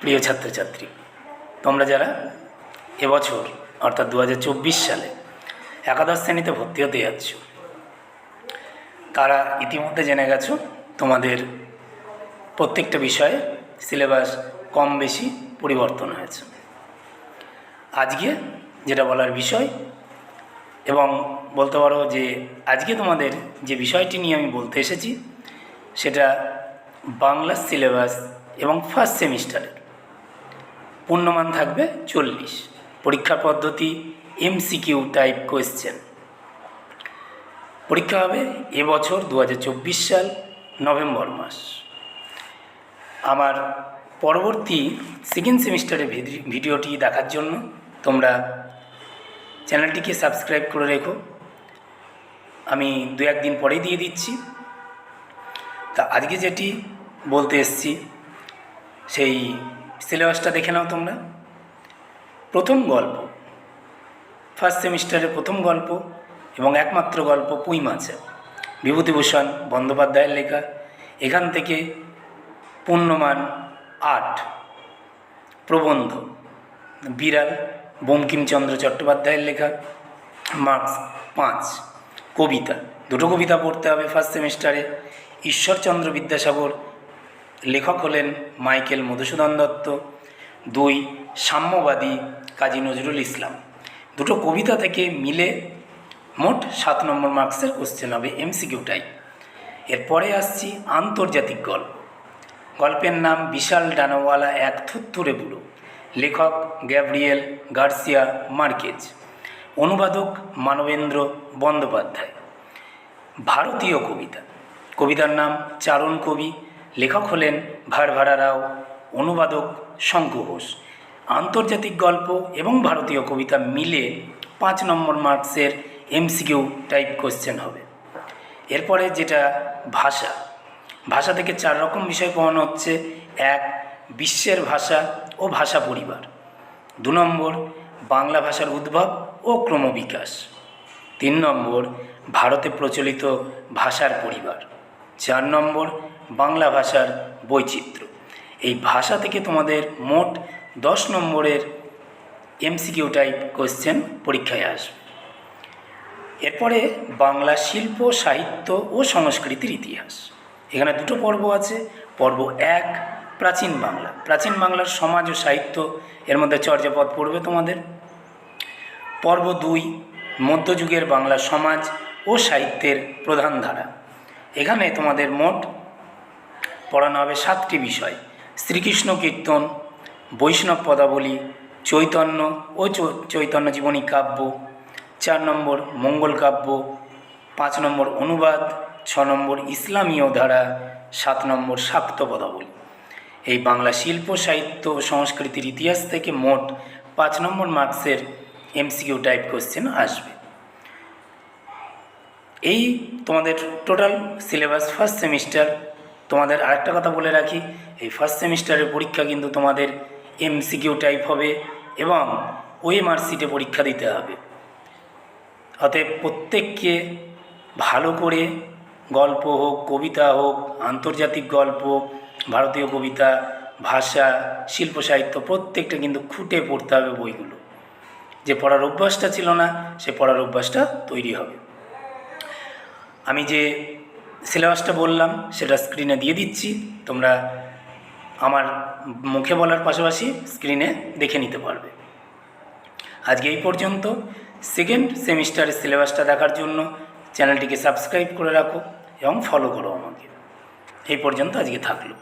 প্রিয় ছাত্রছাত্রী, তোমরা যারা এবছর, অর্থাৎ দু হাজার চব্বিশ সালে একাদশ শ্রেণীতে ভর্তি হতে যাচ্ছ, তারা ইতিমধ্যে জেনে গেছো তোমাদের প্রত্যেকটা বিষয়ে সিলেবাস কম বেশি পরিবর্তন হয়েছে। আজকে যেটা বলার বিষয় এবং বলতে পারো যে আজকে তোমাদের যে বিষয়টি নিয়ে আমি বলতে এসেছি, সেটা বাংলা সিলেবাস এবং ফার্স্ট সেমিস্টারের পূর্ণমান থাকবে চল্লিশ। পরীক্ষা পদ্ধতি এমসিকিউ টাইপ কোয়েশ্চেন পরীক্ষা হবে এবছর দু হাজার চব্বিশ সাল, নভেম্বর মাস। আমার পরবর্তী সেকেন্ড সেমিস্টারের ভিডিওটি দেখার জন্য তোমরা চ্যানেলটিকে সাবস্ক্রাইব করে রেখো। আমি দু একদিন পরেই দিয়ে দিচ্ছি। তা আজকে যেটি বলতে এসছি, সেই সিলেবাসটা দেখে নাও তোমরা। প্রথম গল্প। ফার্স্ট সেমিস্টারের প্রথম গল্প এবং একমাত্র গল্প পুঁই মাছে বিভূতিভূষণ বন্দ্যোপাধ্যায়ের লেখা। এখান থেকে পূর্ণমান আট। প্রবন্ধ। বিড়াল বঙ্কিমচন্দ্র চট্টোপাধ্যায়ের লেখা। মার্কস পাঁচ। কবিতা। দুটো কবিতা পড়তে হবে ফার্স্ট সেমিস্টারে। ঈশ্বরচন্দ্র বিদ্যাসাগর লেখক হলেন মাইকেল মধুসূদন দত্ত। দুই, সাম্যবাদী কাজী নজরুল ইসলাম। দুটো কবিতা থেকে মিলে মোট সাত নম্বর মার্কসের কোশ্চেন হবে এমসিকিউটাই এরপরে আসছি আন্তর্জাতিক গল্প। গল্পের নাম বিশাল ডানাওয়ালা এক থুত্থুরে বুড়ো। লেখক গ্যাব্রিয়েল গার্সিয়া মার্কেজ। অনুবাদক মানবেন্দ্র বন্দ্যোপাধ্যায়। ভারতীয় কবিতা। কবিতার নাম চারণ কবি লেখক হলেন ভারভারা রাও, অনুবাদক শঙ্কু ঘোষ। আন্তর্জাতিক গল্প এবং ভারতীয় কবিতা মিলে পাঁচ নম্বর মার্কসের এমসিকিউ টাইপ কোশ্চেন হবে। এরপরে যেটা ভাষা। ভাষা থেকে চার রকম বিষয় পড়ানো হচ্ছে। এক, বিশ্বের ভাষা ও ভাষা পরিবার। দু নম্বর, বাংলা ভাষার উদ্ভব ও ক্রমবিকাশ। তিন নম্বর, ভারতে প্রচলিত ভাষার পরিবার। চার নম্বর বাংলা ভাষার বৈচিত্র্য। এই ভাষা থেকে তোমাদের মোট দশ নম্বরের এমসিকিউ টাইপ কোশ্চেন পরীক্ষায় আসবে। এরপরে বাংলা শিল্প, সাহিত্য ও সংস্কৃতির ইতিহাস। এখানে দুটো পর্ব আছে, পর্ব এক, প্রাচীন বাংলা। প্রাচীন বাংলার সমাজ ও সাহিত্য, এর মধ্যে চর্যাপদ পড়বে তোমাদের। পর্ব দুই, মধ্যযুগের বাংলা সমাজ ও সাহিত্যের প্রধান ধারা। এখানে তোমাদের মোট পড়ানো হবে সাতটি বিষয়। শ্রীকৃষ্ণ কীর্তন, বৈষ্ণব পদাবলী, চৈতন্য ও চৈতন্য জীবনী কাব্য, চার নম্বর মঙ্গল কাব্য, পাঁচ নম্বর অনুবাদ, ছ নম্বর ইসলামীয় ধারা, সাত নম্বর শাক্ত পদাবলী। এই বাংলা শিল্প, সাহিত্য ও সংস্কৃতির ইতিহাস থেকে মোট পাঁচ নম্বর মার্কসের এমসিকিউ টাইপ কোশ্চেন আসবে। এই তোমাদের টোটাল সিলেবাস ফার্স্ট সেমিস্টার তোমাদের আরেকটা কথা বলে রাখি, এই ফার্স্ট সেমিস্টারের পরীক্ষা কিন্তু তোমাদের এমসিকিউ টাইপ হবে এবং ওএমআর সিটে পরীক্ষা দিতে হবে। অতএব প্রত্যেককে ভালো করে গল্প হোক, কবিতা হোক, আন্তর্জাতিক গল্প, ভারতীয় কবিতা, ভাষা, শিল্প সাহিত্য, প্রত্যেকটা কিন্তু খুঁটে পড়তে হবে বইগুলো। যে পড়ার অভ্যাসটা ছিল না, সে পড়ার অভ্যাসটা তৈরি হবে। আমি যে সিলেবাসটা বললাম, সেটা স্ক্রিনে দিয়ে দিচ্ছি। তোমরা আমার মুখে বলার পাশাপাশি স্ক্রিনে দেখে নিতে পারবে। আজকে এই পর্যন্ত। সেকেন্ড সেমিস্টারের সিলেবাসটা দেখার জন্য চ্যানেলটিকে সাবস্ক্রাইব করে রাখো এবং ফলো করো আমাকে। এই পর্যন্ত আজকে থাকল।